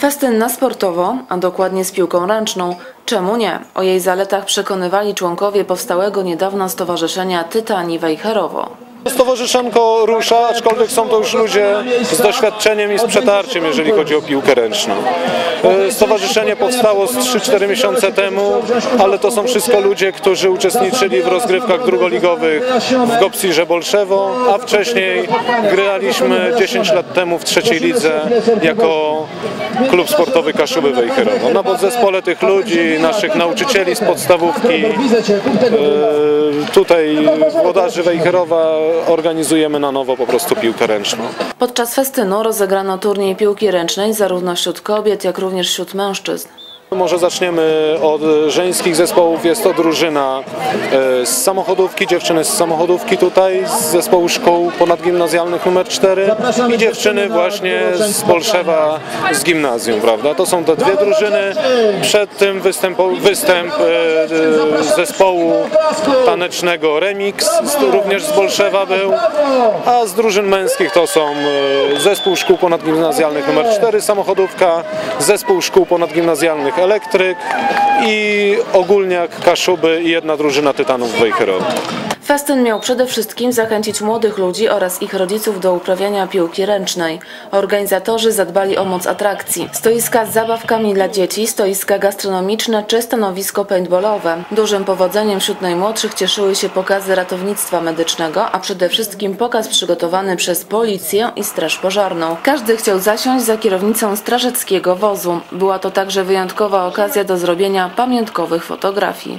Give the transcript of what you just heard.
Festyn na sportowo, a dokładnie z piłką ręczną, czemu nie? O jej zaletach przekonywali członkowie powstałego niedawno Stowarzyszenia Tytani Wejherowo. Stowarzyszanko rusza, aczkolwiek są to już ludzie z doświadczeniem i z przetarciem, jeżeli chodzi o piłkę ręczną. E, Stowarzyszenie powstało z 3-4 miesiące temu, ale to są wszystko ludzie, którzy uczestniczyli w rozgrywkach drugoligowych w Gopsirze Bolszewo, a wcześniej graliśmy 10 lat temu w trzeciej lidze jako klub sportowy Kaszuby Wejherowo. Na podzespole tych ludzi, naszych nauczycieli z podstawówki, e, tutaj włodarzy Wejherowa organizujemy na nowo po prostu piłkę ręczną. Podczas festynu rozegrano turniej piłki ręcznej zarówno wśród kobiet, jak również wśród mężczyzn. Może zaczniemy od żeńskich zespołów. Jest to drużyna e, z samochodówki, dziewczyny z samochodówki tutaj, z zespołu szkół ponadgimnazjalnych numer 4 i dziewczyny właśnie z Bolszewa z gimnazjum, prawda? To są te dwie drużyny. Przed tym występu, występ e, e, zespołu tanecznego Remix, również z Bolszewa był, a z drużyn męskich to są zespół szkół ponadgimnazjalnych numer 4 samochodówka, zespół szkół ponadgimnazjalnych Elektryk i ogólniak Kaszuby i jedna drużyna Tytanów Wejherowa. Festyn miał przede wszystkim zachęcić młodych ludzi oraz ich rodziców do uprawiania piłki ręcznej. Organizatorzy zadbali o moc atrakcji. Stoiska z zabawkami dla dzieci, stoiska gastronomiczne czy stanowisko paintballowe. Dużym powodzeniem wśród najmłodszych cieszyły się pokazy ratownictwa medycznego, a przede wszystkim pokaz przygotowany przez policję i straż pożarną. Każdy chciał zasiąść za kierownicą strażackiego wozu. Była to także wyjątkowa okazja do zrobienia pamiątkowych fotografii.